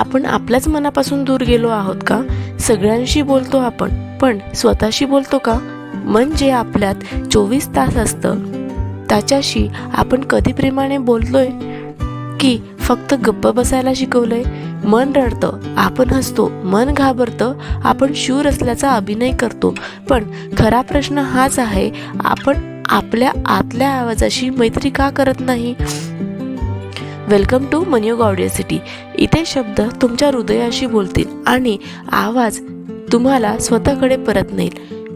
आपण आपल्याच मनापासून दूर गेलो आहोत का? सगळ्यांशी बोलतो आपण पण स्वतःशी बोलतो का? मन जे आपल्यात चोवीस तास असतं. त्याच्याशी आपण कधी प्रेमाने बोलतोय? की फक्त गप्प बसायला शिकवलंय? मन रडतं आपण हसतो मन घाबरतं आपण शूर असल्याचा अभिनय करतो. पण खरा प्रश्न हाच आहे आपण आपल्या आतल्या आवाजाशी मैत्री का करत नाही? वेलकम टू मन्युग ऑडिओसिटी इथे शब्द तुमच्या हृदयाशी बोलतील आणि आवाज तुम्हाला स्वतःकडे परत नेईल.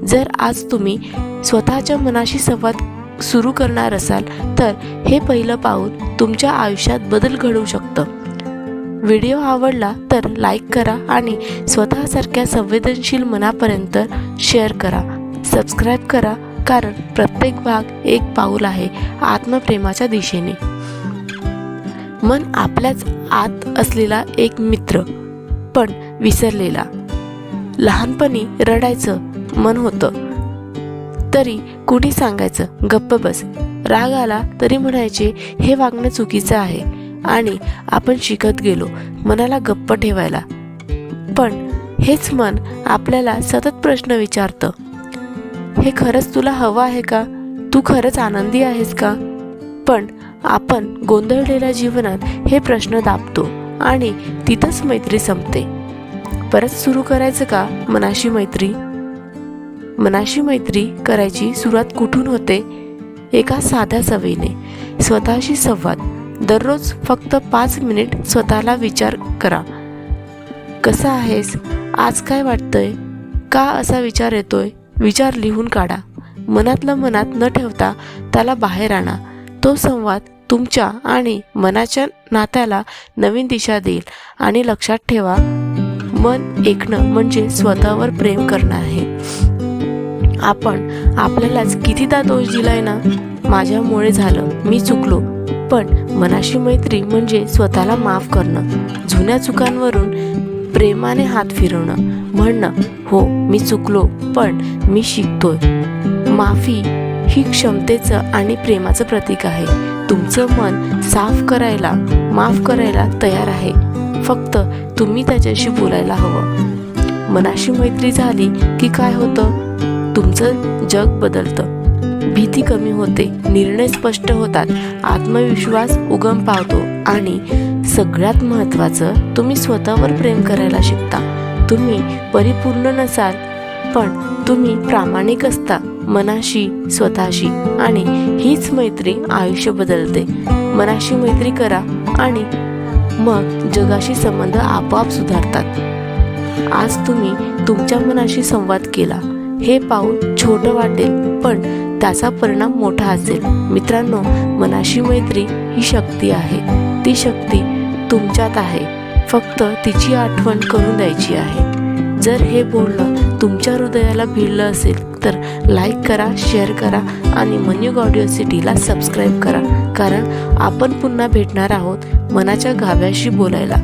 जर आज तुम्ही स्वतःच्या मनाशी संवाद सुरू करणार असाल तर हे पहिलं पाऊल तुमच्या आयुष्यात बदल घडवू शकतं. व्हिडिओ आवडला तर लाईक करा आणि स्वतःसारख्या संवेदनशील मनापर्यंत शेअर करा. सबस्क्राईब करा कारण प्रत्येक भाग एक पाऊल आहे आत्मप्रेमाच्या दिशेने. मन आपल्याच आत असलेला एक मित्र पण विसरलेला. लहानपणी रडायचं मन होतं. तरी कुणी सांगायचं गप्प बस. राग आला तरी म्हणायचे हे वागणं चुकीचं आहे. आणि आपण शिकत गेलो मनाला गप्प ठेवायला. पण हेच मन आपल्याला सतत प्रश्न विचारतं. हे खरंच तुला हवं आहे का? तू खरंच आनंदी आहेस का? पण आपण गोंधळलेल्या जीवनात हे प्रश्न दाबतो आणि तिथंच मैत्री संपते. परत सुरू करायचं का मनाशी मैत्री? मनाशी मैत्री करायची सुरुवात कुठून होते? एका साध्या सवयीने स्वतःशी संवाद. दररोज फक्त पाच मिनिट स्वतःला विचार करा. कसा आहेस? आज काय वाटतंय? का असा विचार येतोय? विचार लिहून काढा. मनातलं मनात न ठेवता त्याला बाहेर आणा. तो संवाद तुमच्या आणि मनाच्या नात्याला नवीन दिशा देईल. आणि लक्षात ठेवा मन ऐकणं म्हणजे स्वतःवर प्रेम करणं आहे. आपण आपल्यालाच कितीदा दोष दिलाय ना माझ्यामुळे झालं मी चुकलो. पण मनाशी मैत्री म्हणजे स्वतःला माफ करणं जुन्या चुकांवरून प्रेमाने हात फिरवणं. म्हणणं हो मी चुकलो पण मी शिकतोय. माफी ही क्षमतेचं आणि प्रेमाचं प्रतीक आहे. तुमचं मन साफ करायला माफ करायला तयार आहे. फक्त तुम्ही त्याच्याशी बोलायला हवं. मनाशी मैत्री झाली की काय होतं? तुमचं जग बदलतं. भीती कमी होते निर्णय स्पष्ट होतात आत्मविश्वास उगम पावतो आणि सगळ्यात महत्त्वाचं तुम्ही स्वतःवर प्रेम करायला शिकता. तुम्ही परिपूर्ण नसाल पण तुम्ही प्रामाणिक असता. मनाशी स्वतःशी. आणि हीच मैत्री आयुष्य बदलते. मनाशी मैत्री करा आणि मग जगाशी संबंध आपोआप सुधारतात. आज तुम्ही तुमच्या मनाशी संवाद केला. हे पाऊल छोटं वाटेल पण त्याचा परिणाम मोठा असेल. मित्रांनो मनाशी मैत्री ही शक्ती आहे. ती शक्ती तुमच्यात आहे. फक्त तिची आठवण करून द्यायची आहे. जर हे बोलणं तुमच्या हृदयाला भिडलं असेल तर लाईक करा शेअर करा आणि मन्युग ऑडिओ सिटीला सबस्क्राईब करा. कारण आपण पुन्हा भेटणार आहोत मनाच्या गाव्याशी बोलायला.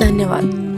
धन्यवाद.